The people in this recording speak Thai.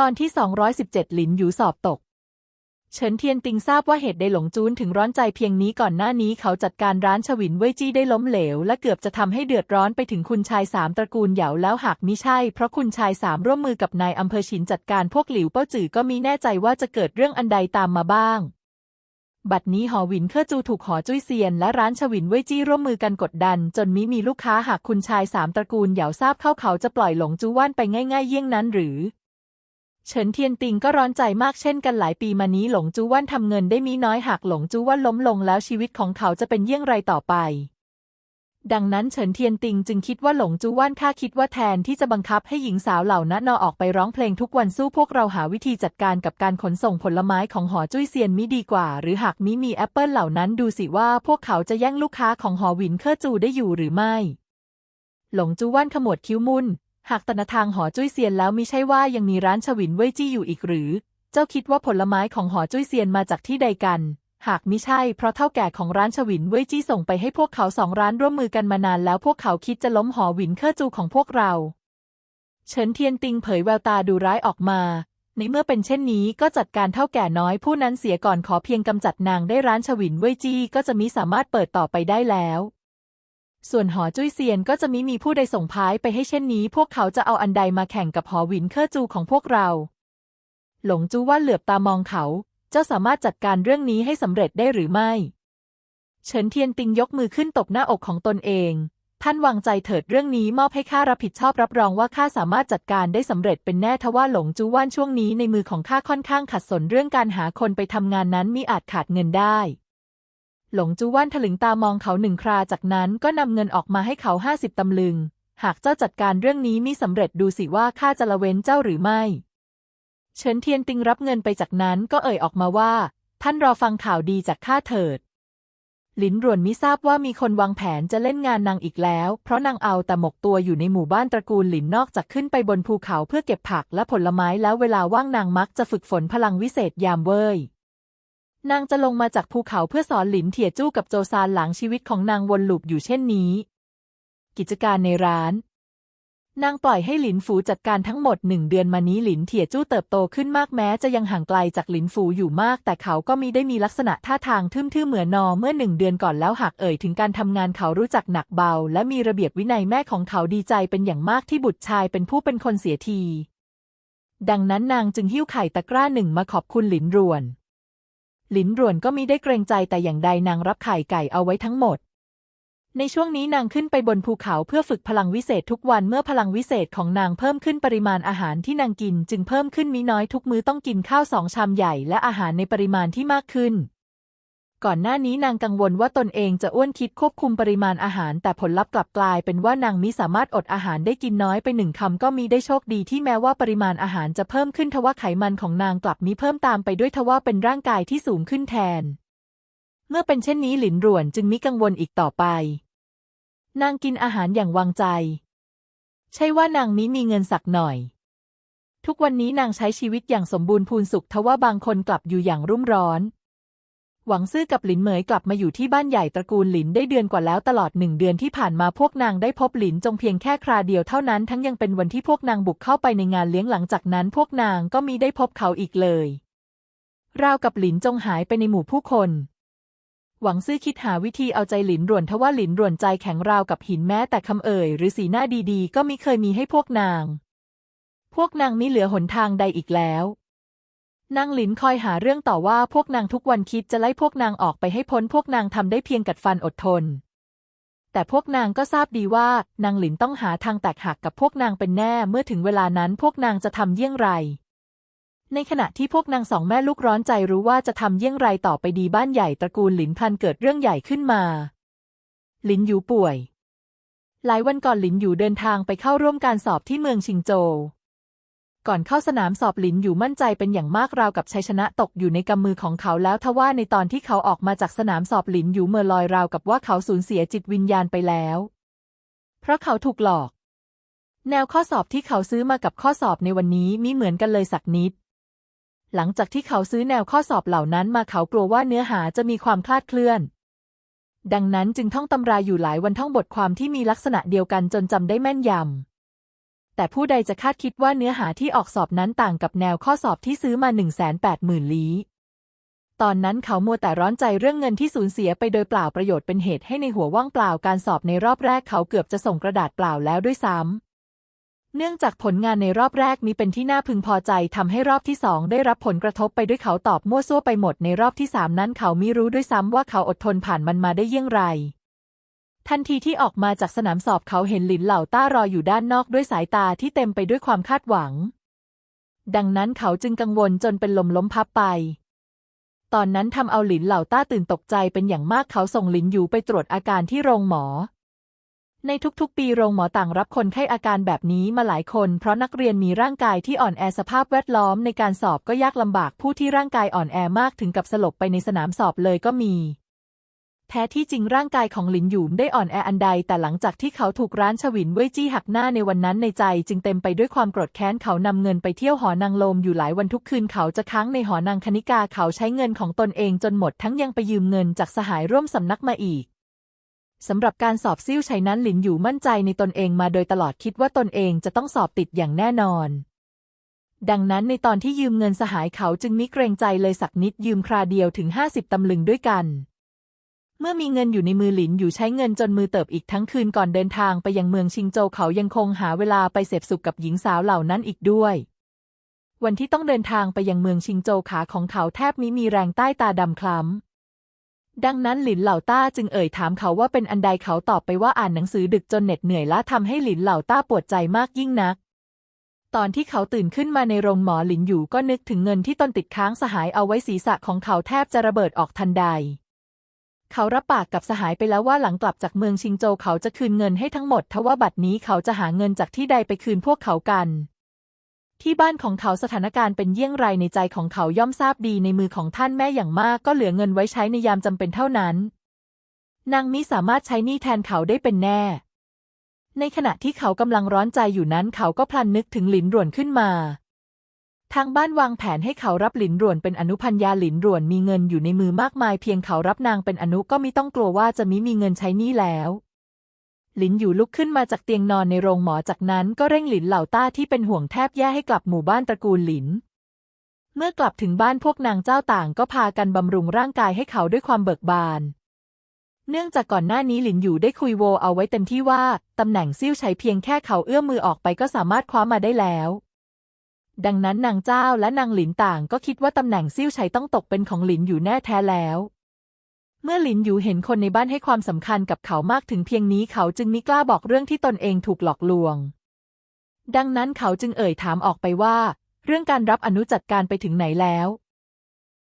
ตอนที่ 217 หลินหยูสอบตก เฉินเทียนติงทราบว่าเหตุใดหลงจูนถึงร้อนใจเพียงนี้ก่อนหน้านี้เขาจัดการร้านฉวินเว่ยจี้ได้ล้มเหลว และเกือบจะทำให้เดือดร้อนไปถึงคุณชายสามตระกูลเหยาแล้วหากมิใช่ เพราะคุณชายสามร่วมมือกับนายอำเภอฉินจัดการพวกหลิวเป้าจื่อก็มีแน่ใจว่าจะเกิดเรื่องอันใดตามมาบ้าง บัดนี้หอวินเคอจูถูกหอจุ้ยเซียน และร้านฉวินเว่ยจี้ร่วมมือกันกดดัน จนมิมีลูกค้าหากคุณชายสามตระกูลเหยาทราบเข้าเขาจะปล่อยหลงจูว่านไปง่าย ๆ เยี่ยงนั้นหรือ เฉินเทียนติงก็ร้อนใจมากเช่นกันหลายปีมานี้หลงจู้ว่านทำเงินได้มีน้อยหากหลงจู้ว่านล้มลงแล้วชีวิตของเขาจะเป็นเยี่ยงไรต่อไป ดังนั้นเฉินเทียนติงจึงคิดว่าหลงจู้ว่านข้าคิดว่าแทนที่จะบังคับให้หญิงสาวเหล่านั้นนอออกไปร้องเพลงทุกวันสู้พวกเราหาวิธีจัดการกับการขนส่งผลไม้ของหอจุ้ยเซียนมิดีกว่า หรือหากมิมีแอปเปิลเหล่านั้นดูสิว่าพวกเขาจะแย่งลูกค้าของหอหวินเคอจูได้อยู่หรือไม่ หลงจู้ว่านขมวดคิ้วมุน หากตนาทางหอจุ้ยเซียนแล้วมิใช่ว่ายังมีร้านฉวินเว่ยจี้อยู่อีกหรือ เจ้าคิดว่าผลไม้ของหอจุ้ยเซียนมาจากที่ใดกัน หากมิใช่เพราะเท่าแก่ของร้านฉวินเว่ยจี้ส่งไปให้พวกเขาสองร้านร่วมมือกันมานานแล้วพวกเขาคิดจะล้มหอหวินเคอจูของพวกเรา เฉินเทียนติงเผยแววตาดูร้ายออกมา ในเมื่อเป็นเช่นนี้ก็จัดการเท่าแก่น้อยผู้นั้นเสียก่อนขอเพียงกำจัดนางได้ร้านฉวินเว่ยจี้ก็จะมิสามารถเปิดต่อไปได้แล้ว ส่วนหอจุ้ยเซียนก็จะมิมีผู้ใดส่งพายไปให้เช่นนี้ พวกเขาจะเอาอันใดมาแข่งกับหอหวินเคอจูของพวกเรา หลงจูว่าเหลือบตามองเขา เจ้าสามารถจัดการเรื่องนี้ให้สำเร็จได้หรือไม่ เฉินเทียนติงยกมือขึ้นตบหน้าอกของตนเอง ท่านวางใจเถิดเรื่องนี้มอบให้ข้ารับผิดชอบรับรองว่าข้าสามารถจัดการได้สำเร็จเป็นแน่ทว่าหลงจูว่านช่วงนี้ในมือของข้าค่อนข้างขัดสนเรื่องการหาคนไปทำงานนั้นมิอาจขาดเงินได้ หลงจูว่านถลึงตามองเขาหนึ่งคราจากนั้นก็นำเงินออกมาให้เขาห้าสิบตำลึง หากเจ้าจัดการเรื่องนี้มิสำเร็จดูสิว่าข้าจะละเว้นเจ้าหรือไม่ เฉินเทียนติงรับเงินไปจากนั้นก็เอ่ยออกมาว่า ท่านรอฟังข่าวดีจากข้าเถิด หลินรวนมิทราบว่ามีคนวางแผนจะเล่นงานนางอีกแล้ว เพราะนางเอาแต่หมกตัวอยู่ในหมู่บ้านตระกูลหลินนอกจากขึ้นไปบนภูเขาเพื่อเก็บผักและผลไม้แล้วเวลาว่างนางมักจะฝึกฝนพลังวิเศษยามเว่ย นางจะลงมาจากภูเขาเพื่อสอนหลินเถียจู้กับโจซานหลังชีวิตของนางวนลูปอยู่เช่นนี้ กิจการในร้าน นางปล่อยให้หลินฝูจัดการทั้งหมดหนึ่งเดือนมานี้หลินเถียจู้เติบโตขึ้นมากแม้จะยังห่างไกลจากหลินฝูอยู่มาก แต่เขาก็มีได้มีลักษณะท่าทางทึ่มๆเหมือนนอเมื่อหนึ่งเดือนก่อนแล้วหากเอ่ยถึงการทำงานเขารู้จักหนักเบา และมีระเบียบวินัยแม่ของเขาดีใจเป็นอย่างมากที่บุตรชายเป็นผู้เป็นคนเสียที ดังนั้นนางจึงหิ้วไข่ตะกร้าหนึ่งมาขอบคุณหลินรวน หลินรวนก็มิได้เกรงใจแต่อย่างใดนางรับไข่ไก่เอาไว้ทั้งหมด ในช่วงนี้นางขึ้นไปบนภูเขาเพื่อฝึกพลังวิเศษทุกวันเมื่อพลังวิเศษของนางเพิ่มขึ้นปริมาณอาหารที่นางกินจึงเพิ่มขึ้นมิน้อยทุกมื้อต้องกินข้าวสองชามใหญ่และอาหารในปริมาณที่มากขึ้น ก่อนหน้านี้นางกังวลว่าตนเองจะอ้วนคิดควบคุมปริมาณอาหาร แต่ผลลัพธ์กลับกลายเป็นว่านางมิสามารถอดอาหารได้กินน้อยไปหนึ่งคำก็มีได้โชคดีที่แม้ว่าปริมาณอาหารจะเพิ่มขึ้นทว่าไขมันของนางกลับมีเพิ่มตามไปด้วยทว่าเป็นร่างกายที่สูงขึ้นแทน เมื่อเป็นเช่นนี้หลินหรวนจึงมิกังวลอีกต่อไป นางกินอาหารอย่างวางใจ ใช่ว่านางมิมีเงินสักหน่อย ทุกวันนี้นางใช้ชีวิตอย่างสมบูรณ์พูนสุขทว่าบางคนกลับอยู่อย่างรุ่มร้อน หวังซื่อกับหลินเหมยกลับมาอยู่ที่บ้านใหญ่ตระกูลหลินได้เดือนกว่าแล้วตลอดหนึ่งเดือนที่ผ่านมาพวกนางได้พบหลินจงเพียงแค่คราเดียวเท่านั้นทั้งยังเป็นวันที่พวกนางบุกเข้าไปในงานเลี้ยงหลังจากนั้นพวกนางก็มีได้พบเขาอีกเลย ราวกับหลินจงหายไปในหมู่ผู้คน หวังซื่อคิดหาวิธีเอาใจหลินรวนทว่าหลินรวนใจแข็งราวกับหินแม้แต่คำเอ่ยหรือสีหน้าดีๆ ก็มิเคยมีให้พวกนาง พวกนางมิเหลือหนทางใดอีกแล้ว นางหลินคอยหาเรื่องต่อว่าพวกนางทุกวันคิดจะไล่พวกนางออกไปให้พ้นพวกนางทำได้เพียงกัดฟันอดทน แต่พวกนางก็ทราบดีว่านางหลินต้องหาทางแตกหักกับพวกนางเป็นแน่เมื่อถึงเวลานั้นพวกนางจะทำเยี่ยงไร ในขณะที่พวกนางสองแม่ลูกร้อนใจรู้ว่าจะทำเยี่ยงไรต่อไปดีบ้านใหญ่ตระกูลหลินพันเกิดเรื่องใหญ่ขึ้นมา หลินหยูป่วย หลายวันก่อนหลินหยูเดินทางไปเข้าร่วมการสอบที่เมืองชิงโจว ก่อนเข้าสนามสอบหลินอยู่มั่นใจเป็นอย่างมากราวกับชัยชนะตกอยู่ในกำมือของเขาแล้วทว่าในตอนที่เขาออกมาจากสนามสอบหลินอยู่เมื่อลอยราวกับว่าเขาสูญเสียจิตวิญญาณไปแล้ว เพราะเขาถูกหลอก แนวข้อสอบที่เขาซื้อมากับข้อสอบในวันนี้มิเหมือนกันเลยสักนิด หลังจากที่เขาซื้อแนวข้อสอบเหล่านั้นมาเขากลัวว่าเนื้อหาจะมีความคลาดเคลื่อน ดังนั้นจึงท่องตำราอยู่หลายวันท่องบทความที่มีลักษณะเดียวกันจนจำได้แม่นยำ แต่ผู้ใดจะคาดคิดว่าเนื้อหาที่ออกสอบนั้นต่างกับแนวข้อสอบที่ซื้อมา 180,000 ลี้ ตอนนั้นเขามัวแต่ร้อนใจเรื่องเงินที่สูญเสียไปโดยเปล่าประโยชน์เป็นเหตุให้ในหัวว่างเปล่าการสอบในรอบแรกเขาเกือบจะส่งกระดาษเปล่าแล้วด้วยซ้ำเนื่องจากผลงานในรอบแรกนี้เป็นที่น่าพึงพอใจทำให้รอบที่สองได้รับผลกระทบไปด้วยเขาตอบมั่วซั่วไปหมดในรอบที่สามนั้นเขาไม่รู้ด้วยซ้ำว่าเขาอดทนผ่านมันมาได้เยี่ยงไร ทันทีที่ออกมาจากสนามสอบเขาเห็นหลินเหล่าต้ารออยู่ด้านนอกด้วยสายตาที่เต็มไปด้วยความคาดหวัง ดังนั้นเขาจึงกังวลจนเป็นลมล้มพับไป ตอนนั้นทำเอาหลินเหล่าต้าตื่นตกใจเป็นอย่างมากเขาส่งหลินอยู่ไปตรวจอาการที่โรงหมอ ในทุกๆ ปีโรงหมอต่างรับคนไข้อาการแบบนี้มาหลายคน เพราะนักเรียนมีร่างกายที่อ่อนแอสภาพแวดล้อมในการสอบก็ยากลำบากผู้ที่ร่างกายอ่อนแอมากถึงกับสลบไปในสนามสอบเลยก็มี แท้ที่จริงร่างกายของหลินหยูได้อ่อนแออันใด แต่หลังจากที่เขาถูกร้านฉวินเว่ยจี้หักหน้าในวันนั้นในใจจึงเต็มไปด้วยความโกรธแค้นเขานำเงินไปเที่ยวหอนางลมอยู่หลายวันทุกคืนเขาจะค้างในหอนางคณิกาเขาใช้เงินของตนเองจนหมดทั้งยังไปยืมเงินจากสหายร่วมสำนักมาอีกสำหรับการสอบซิ่วชัยนั้นหลินอยู่มั่นใจในตนเองมาโดยตลอดคิดว่าตนเองจะต้องสอบติดอย่างแน่นอน ดังนั้นในตอนที่ยืมเงินสหายเขาจึงมิเกรงใจเลยสักนิดยืมคราเดียวถึงห้าสิบตำลึงด้วยกัน เมื่อมีเงินอยู่ในมือหลินอยู่ใช้เงินจนมือเติบอีกทั้งคืนก่อนเดินทางไปยังเมืองชิงโจวเขายังคงหาเวลาไปเสพสุขกับหญิงสาวเหล่านั้นอีกด้วย วันที่ต้องเดินทางไปยังเมืองชิงโจวขาของเขาแทบมิมีแรงใต้ตาดำคล้ำดังนั้นหลินเหล่าต้าจึงเอ่ยถามเขาว่าเป็นอันใดเขาตอบไปว่าอ่านหนังสือดึกจนเหน็ดเหนื่อยและทำให้หลินเหล่าต้าปวดใจมากยิ่งนัก ตอนที่เขาตื่นขึ้นมาในโรงหมอหลินอยู่ก็นึกถึงเงินที่ตนติดค้างสหายเอาไว้ศีรษะของเขาแทบจะระเบิดออกทันใด เขารับปากกับสหายไปแล้วว่าหลังกลับจากเมืองชิงโจวเขาจะคืนเงินให้ทั้งหมดทว่าบัดนี้เขาจะหาเงินจากที่ใดไปคืนพวกเขากัน ที่บ้านของเขาสถานการณ์เป็นเยี่ยงไรในใจของเขาย่อมทราบดีในมือของท่านแม่อย่างมากก็เหลือเงินไว้ใช้ในยามจำเป็นเท่านั้น นางมิสามารถใช้หนี้แทนเขาได้เป็นแน่ ในขณะที่เขากำลังร้อนใจอยู่นั้นเขาก็พลันนึกถึงหลินหรวนขึ้นมา ทางบ้านวางแผนให้เขารับหลินหรวนเป็นอนุพัญญาหลินหรวนมีเงินอยู่ในมือมากมาย เพียงเขารับนางเป็นอนุก็มิต้องกลัวว่าจะมิมีเงินใช้นี้แล้วหลินอยู่ลุกขึ้นมาจากเตียงนอนในโรงหมอจากนั้นก็เร่งหลินเหล่าต้าที่เป็นห่วงแทบแย่ให้กลับหมู่บ้านตระกูลหลิน เมื่อกลับถึงบ้านพวกนางเจ้าต่างก็พากันบำรุงร่างกายให้เขาด้วยความเบิกบาน เนื่องจากก่อนหน้านี้หลินอยู่ได้คุยโวเอาไว้เต็มที่ว่าตำแหน่งซิ่วใช้เพียงแค่เขาเอื้อมมือออกไปก็สามารถคว้ามาได้แล้ว ดังนั้นนางเจ้าและนางหลินต่างก็คิดว่าตำแหน่งซิ่วชัยต้องตกเป็นของหลินอยู่แน่แท้แล้ว เมื่อหลินอยู่เห็นคนในบ้านให้ความสำคัญกับเขามากถึงเพียงนี้เขาจึงมิกล้าบอกเรื่องที่ตนเองถูกหลอกลวง ดังนั้นเขาจึงเอ่ยถามออกไปว่า เรื่องการรับอนุจัดการไปถึงไหนแล้ว